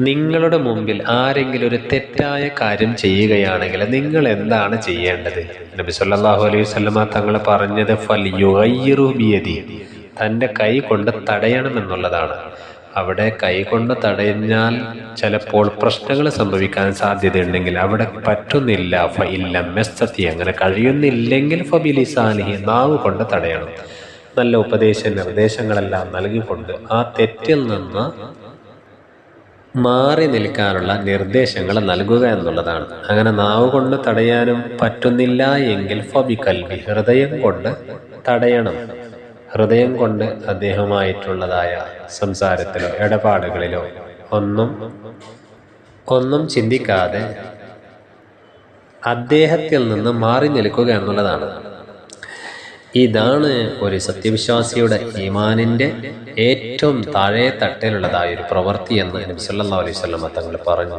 നിങ്ങളുടെ മുമ്പിൽ ആരെങ്കിലും ഒരു തെറ്റായ കാര്യം ചെയ്യുകയാണെങ്കിൽ നിങ്ങൾ എന്താണ് ചെയ്യേണ്ടത്? നബി സല്ലല്ലാഹു അലൈഹി വസല്ലമ തങ്ങൾ പറഞ്ഞത് ബിയദി. തന്റെ കൈ കൊണ്ട് തടയണമെന്നുള്ളതാണ്. അവിടെ കൈ കൊണ്ട് തടഞ്ഞാൽ ചിലപ്പോൾ പ്രശ്നങ്ങൾ സംഭവിക്കാൻ സാധ്യതയുണ്ടെങ്കിൽ അവിടെ പറ്റുന്നില്ല. ഫ ഇല്ല മെസ്സത്തി അങ്ങനെ കഴിയുന്നില്ലെങ്കിൽ ഫബിലിസാനിഹി നാവ് കൊണ്ട് തടയണം. നല്ല ഉപദേശ നിർദ്ദേശങ്ങളെല്ലാം നൽകിക്കൊണ്ട് ആ തെറ്റിൽ നിന്ന് മാറി നിൽക്കാനുള്ള നിർദ്ദേശങ്ങൾ നൽകുക എന്നുള്ളതാണ്. അങ്ങനെ നാവ് കൊണ്ട് തടയാനും പറ്റുന്നില്ല എങ്കിൽ ഫബിക്കൽവി ഹൃദയം കൊണ്ട് തടയണം. ഹൃദയം കൊണ്ട് അദ്ദേഹമായിട്ടുള്ളതായ സംസാരത്തിലോ ഇടപാടുകളിലോ ഒന്നും ഒന്നും ചിന്തിക്കാതെ അദ്ദേഹത്തിൽ നിന്ന് മാറി നിൽക്കുക എന്നുള്ളതാണ്. ഇതാണ് ഒരു സത്യവിശ്വാസിയുടെ ഈമാനിന്റെ ഏറ്റവും താഴെ തട്ടിലുള്ളതായ ഒരു പ്രവൃത്തി എന്ന് നബി സല്ലല്ലാഹു അലൈഹി വസല്ലം തങ്ങൾ പറഞ്ഞു.